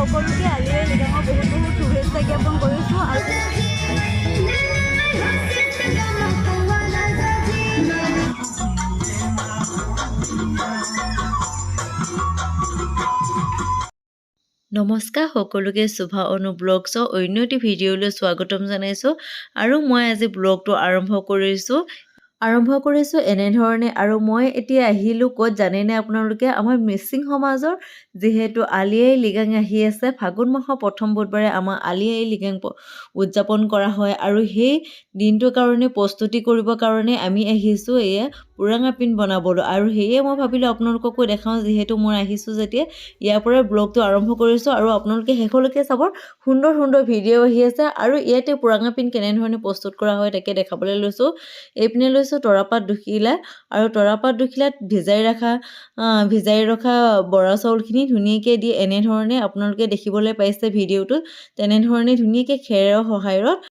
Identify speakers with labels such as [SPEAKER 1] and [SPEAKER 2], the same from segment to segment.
[SPEAKER 1] সকলোকে আই লৃগাঙৰ বহুত বহুত শুভেচ্ছা জ্ঞাপন কৰিছোঁ আৰু
[SPEAKER 2] নমস্কাৰ সকলোকে শুভা অনু ব্লগছৰ অন্য এটি ভিডিঅ'লৈ স্বাগতম জনাইছোঁ আৰু মই আজি ব্লগটো আৰম্ভ কৰিছোঁ। আৰম্ভ কৰিছোঁ এনেধৰণে। আৰু মই এতিয়া আহিলোঁ ক'ত জানেনে আপোনালোকে? আমাৰ মিচিং সমাজৰ যিহেতু আলি আই লৃগাং আহি আছে। ফাগুন মাহৰ প্ৰথম বুধবাৰে আমাৰ আলি আই লৃগাং উদযাপন কৰা হয়। আৰু সেই দিনটোৰ কাৰণে প্ৰস্তুতি কৰিবৰ কাৰণে আমি আহিছোঁ। এয়া পুৰাঙা পিন বনাবলৈ। আৰু সেয়ে মই ভাবিলোঁ আপোনালোককো দেখাওঁ যিহেতু মই আহিছোঁ যেতিয়া ইয়াৰ পৰাই ব্লগটো আৰম্ভ কৰিছোঁ আৰু আপোনালোকে শেষলৈকে চাব। সুন্দৰ সুন্দৰ ভিডিঅ' আহি আছে আৰু ইয়াতে পুৰাঙা পিন কেনেধৰণে প্ৰস্তুত কৰা হয় তাকে দেখাবলৈ লৈছোঁ। এইপিনে লৈছোঁ তৰাপাত দুখিলা আৰু তৰাপাত দুখিলাত ভিজাই ৰখা ভিজাই ৰখা বৰা চাউলখিনি ধুনীয়াকৈ দি এনেধৰণে আপোনালোকে দেখিবলৈ পাইছে ভিডিঅ'টোত তেনেধৰণে ধুনীয়াকৈ খেৰৰ সহায়ত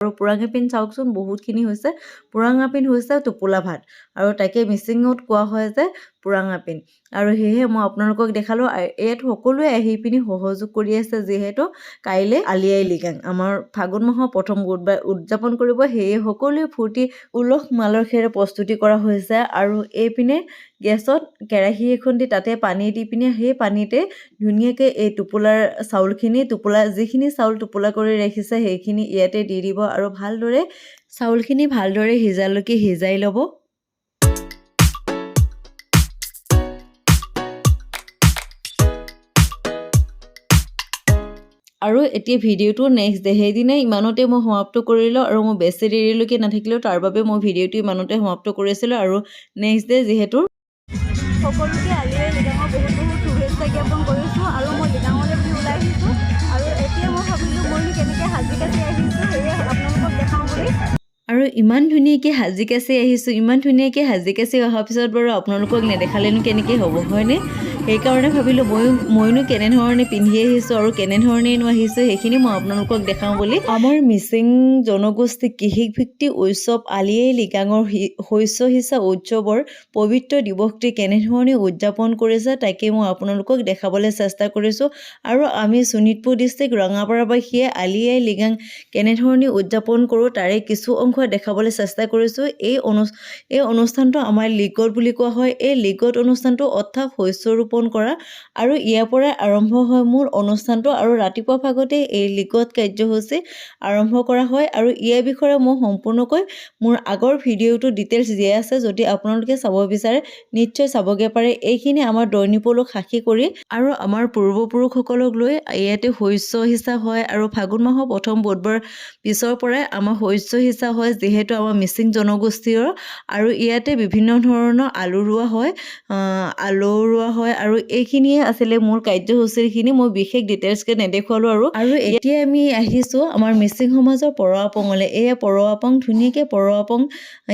[SPEAKER 2] আৰু পুৰাঙা পিন চাওকচোন বহুতখিনি হৈছে। পুৰাঙা পিন হৈছে টোপোলা ভাত আৰু তাকে মিচিঙত কোৱা হয় যে পুৰাঙা পিন। আৰু সেয়েহে মই আপোনালোকক দেখালোঁ ইয়াত সকলোৱে আহি পিনি সহযোগ কৰি আছে, যিহেতু কাইলৈ আলি আই লৃগাং, আমাৰ ফাগুন মাহৰ প্ৰথম বুধবাৰ উদযাপন কৰিব। সেয়ে সকলোৱে ফূৰ্তি উলহ মালসেৰে প্ৰস্তুতি কৰা হৈছে আৰু এইপিনে গেছত কেৰাহী এখন দি তাতে পানী দি পিনে সেই পানীতে ধুনীয়াকৈ এই টোপোলাৰ চাউলখিনি, টোপোলা, যিখিনি চাউল টোপোলা কৰি ৰাখিছে সেইখিনি ইয়াতে দি দিব আৰু ভালদৰে চাউলখিনি ভালদৰে সিজালৈকে সিজাই ল'ব। আৰু এতিয়া ভিডিঅ'টো নেক্সট ডে সেইদিনাই ইমানতে মই সমাপ্ত কৰিলোঁ আৰু মই বেছি দেৰিলৈকে নাথাকিলেও তাৰ বাবে মই ভিডিঅ'টো ইমানতে সমাপ্ত কৰিছিলোঁ আৰু নেক্সট ডে যিহেতু
[SPEAKER 1] সকলোকে আলি আই লৃগাঙৰ বহুত বহুত শুভেচ্ছা জ্ঞাপন কৰিছোঁ আৰু মই লৃগাঙলৈ বুলি ওলাই আহিছোঁ আৰু এতিয়া মই ভাবিলোঁ মইনো কেনেকৈ সাজি কাচি আহিছোঁ সেয়ে আপোনালোকক দেখাওঁ বুলি।
[SPEAKER 2] আৰু ইমান ধুনীয়াকৈ সাজি কাচি আহিছোঁ ইমান ধুনীয়াকৈ সাজি কাচি অহাৰ পিছত বাৰু আপোনালোকক নেদেখালেনো কেনেকৈ হ'ব হয়নে? সেইকাৰণে ভাবিলোঁ ময়ো ময়ো কেনেধৰণে পিন্ধি আহিছোঁ আৰু কেনেধৰণেনো আহিছোঁ সেইখিনি মই আপোনালোকক দেখাওঁ বুলি। আমাৰ মিচিং জনগোষ্ঠী কৃষিভিত্তিক উৎসৱ আলি আই লৃগাঙৰ শস্য সিঁচা উৎসৱৰ পবিত্ৰ দিৱসটি কেনেধৰণে উদযাপন কৰিছে তাকে মই আপোনালোকক দেখাবলৈ চেষ্টা কৰিছোঁ। আৰু আমি শোণিতপুৰ ডিষ্ট্ৰিক্ট ৰঙাপাৰাবাসীয়ে আলি আই লৃগাং কেনেধৰণে উদযাপন কৰোঁ তাৰে কিছু অংশ দেখাবলৈ চেষ্টা কৰিছোঁ। এই অনু, এই অনুষ্ঠানটো আমাৰ লিগত বুলি কোৱা হয়। এই লিগত অনুষ্ঠানটো অৰ্থাৎ শস্য ৰোপণ কৰা আৰু ইয়াৰ পৰাই আৰম্ভ হয় মোৰ অনুষ্ঠানটো আৰু ৰাতিপুৱা ভাগতে এই লিগত কাৰ্যসূচী আৰম্ভ কৰা হয় আৰু ইয়াৰ বিষয়ে মই সম্পূৰ্ণকৈ মোৰ আগৰ ভিডিঅ'টো ডিটেইলছ দিয়া আছে যদি আপোনালোকে চাব বিচাৰে নিশ্চয় চাবগৈ পাৰে। এইখিনি আমাৰ দৈনিকপলক সাক্ষী কৰি আৰু আমাৰ পূৰ্বপুৰুষসকলক লৈ ইয়াতে শস্য সিঁচা হয় আৰু ফাগুন মাহৰ প্ৰথম বুধবাৰ পিছৰ পৰাই আমাৰ শস্য সিঁচা হয় যিহেতু আমাৰ মিচিং জনগোষ্ঠীৰ। আৰু ইয়াতে বিভিন্ন ধৰণৰ আলু ৰোৱা হয় আলু ৰোৱা হয় আৰু এইখিনিয়ে আছিলে মোৰ কাৰ্যসূচীখিনি মই বিশেষ ডিটেইলছকৈ নেদেখুৱালোঁ আৰু আৰু এতিয়া আমি আহিছোঁ আমাৰ মিচিং সমাজৰ পৰৱা পঙলৈ এয়া পৰৱা পং ধুনীয়াকৈ পৰৱা পং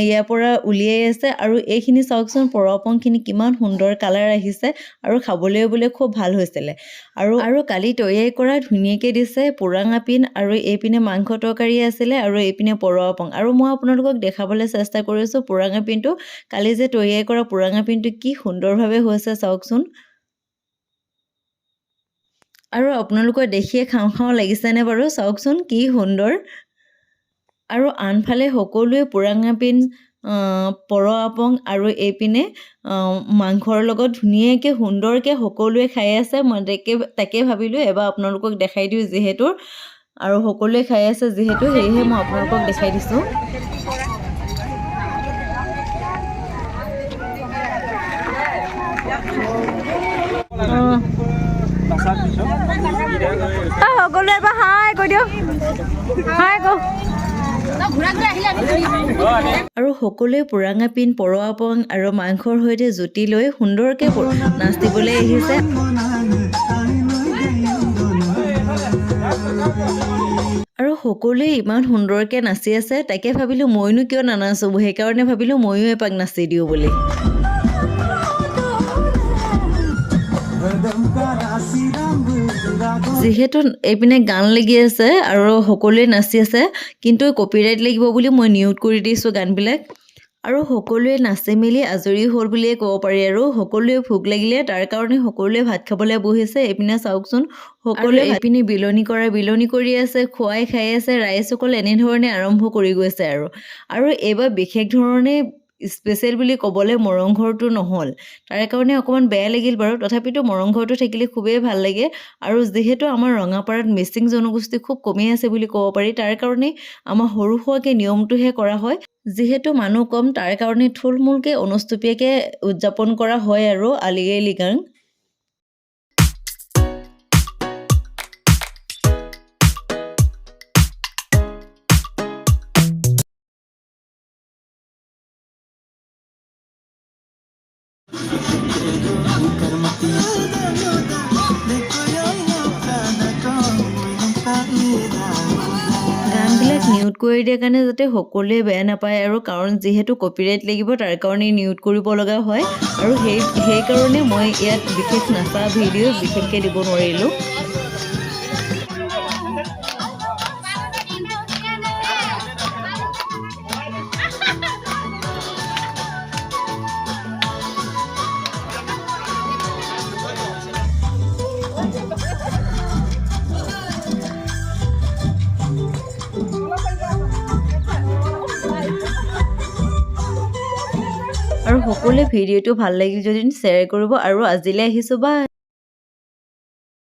[SPEAKER 2] ইয়াৰ পৰা উলিয়াই আছে আৰু এইখিনি চাওকচোন পৰৱা পংখিনি কিমান সুন্দৰ কালাৰ আহিছে আৰু খাবলৈ বোলে খুব ভাল হৈছিলে। আৰু আৰু কালি তৈয়াৰী কৰা ধুনীয়াকৈ দিছে পুৰাঙা পিন আৰু এইপিনে মাংস তৰকাৰী আছিলে আৰু এইপিনে পৰৱা পং। আৰু মই আপোনালোকক দেখাবলৈ চেষ্টা কৰিছোঁ পুৰাঙা পিনটো। কালি যে তৈয়াৰী কৰা পুৰাঙা পিনটো কি সুন্দৰভাৱে হৈছে চাওকচোন। আৰু আপোনালোকৰ দেখিয়ে খাওঁ খাওঁ লাগিছেনে বাৰু? চাওকচোন কি সুন্দৰ। আৰু আনফালে সকলোৱে পুৰাঙা পিন পৰ আপং আৰু এইপিনে মাংসৰ লগত ধুনীয়াকৈ সুন্দৰকৈ সকলোৱে খাই আছে। মই তাকে তাকে ভাবিলোঁ এবাৰ আপোনালোকক দেখাই দিওঁ যিহেতু। আৰু সকলোৱে খাই আছে যিহেতু সেয়েহে মই আপোনালোকক দেখাই দিছোঁ।
[SPEAKER 1] এবাৰ। হাই কৈ দিয়ক। হাই
[SPEAKER 2] আৰু সকলোৱে পুৰাঙা পিন পৰৱা পং আৰু মাংসৰ সৈতে জুতি লৈ সুন্দৰকৈ প- নাচ দিবলৈ আহিছে। আৰু সকলোৱে ইমান সুন্দৰকৈ নাচি আছে তাকে ভাবিলোঁ মইনো কিয় নানাচোঁ সেইকাৰণে ভাবিলোঁ ময়ো এপাক নাচি দিওঁ বুলি। যিহেতু এইপিনে গান লাগি আছে আৰু সকলোৱে নাচি আছে কিন্তু কপিৰাইট লাগিব বুলি মই নিউট কৰি দিছোঁ গানবিলাক। আৰু সকলোৱে নাচি মেলি আজৰি হ'ল বুলিয়ে ক'ব পাৰি আৰু সকলোৱে ভোক লাগিলে তাৰ কাৰণে সকলোৱে ভাত খাবলৈ বহিছে এইপিনে চাওকচোন সকলোৱে এইপিনে বিলনি কৰে বিলনি কৰি আছে খুৱাই খাই আছে ৰাইজসকল এনেধৰণে আৰম্ভ কৰি গৈছে আৰু। আৰু এইবাৰ বিশেষ ধৰণে স্পেচিয়েল বুলি ক'বলৈ মৰংঘৰটো নহ'ল। তাৰ কাৰণে অকণমান বেয়া লাগিল বাৰু। তথাপিতো মৰংঘৰটো থাকিলে খুবেই ভালো লাগে। আৰু যিহেতু আমাৰ ৰঙাপাৰাত মিচিং জনগোষ্ঠী খুব কমেই আছে বুলি ক'ব পাৰি, তাৰ কাৰণে আমাৰ সৰু সুৰাকৈ নিয়মটোহে কৰা হয়। যিহেতু মানুহ কম, তাৰ কাৰণে থুলমূলকৈ অনুষ্টুপীয়াকৈ উদযাপন কৰা হয় আৰু আলি আই লৃগাং। মিউট কৰি দিয়াৰ কাৰণে যাতে সকলোৱে বেয়া নাপায় আৰু কাৰণ যিহেতু কপিৰাইট লাগিব তাৰ কাৰণে মিউট কৰিব লগা হয়। আৰু সেই সেইকাৰণে মই ইয়াত বিশেষ নাচা ভিডিঅ' বিশেষকৈ দিব নোৱাৰিলোঁ। সকলোৱে ভিডিঅ'টো ভাল লাগিল যদি শ্বেয়াৰ কৰিব আৰু আজিলৈ আহিছোঁ বা